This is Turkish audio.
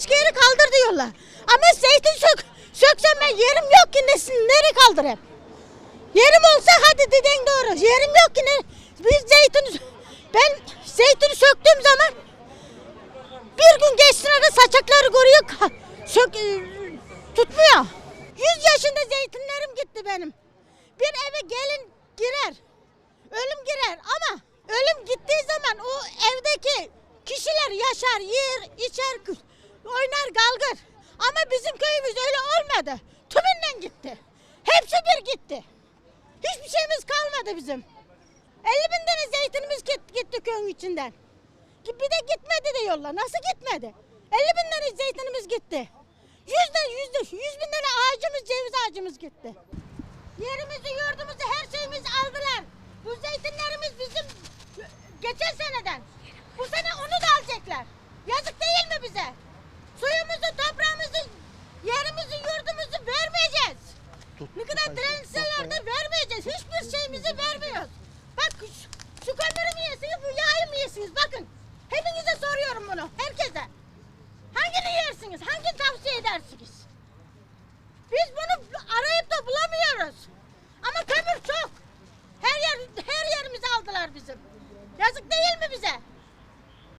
başka yere kaldır diyorlar. Ama zeytin sök, söksem ben yerim yok ki nesin, nereye kaldırayım? Yerim olsa hadi dediğin doğru. Yerim yok ki ne? Biz zeytin, ben zeytini söktüğüm zaman bir gün geçsin ara saçakları görüyor, sök, e, tutmuyor. Yüz yaşında zeytinlerim gitti benim. Bir eve gelin girer, ölüm girer ama ölüm gittiği zaman o evdeki kişiler yaşar, yer, içer, oynar, kalkar. Ama bizim köyümüz öyle olmadı. Tümünden gitti. Hepsi bir gitti. Hiçbir şeyimiz kalmadı bizim. 50 bin tane zeytinimiz gitti, köyün içinden. Bir de gitmedi diyorlar. Nasıl gitmedi? 50 bin tane zeytinimiz gitti. Yüzde yüzde yüz bin tane ağacımız, ceviz ağacımız gitti. Yerimizi, yurdumuzu, her şeyimizi aldılar. Bu zeytinlerimiz bizim geçen seneden. Bu sene Transferde vermeyeceğiz. Hiçbir şeyimizi vermiyoruz. Bak şu, şu kömürü mü yesiniz, bu yağı mı yesiniz? Bakın. Hepinize soruyorum bunu. Herkese. Hangini yersiniz? Hangini tavsiye edersiniz? Biz bunu arayıp da bulamıyoruz. Ama kömür çok. Her yer her yerimizi aldılar bizim. Yazık değil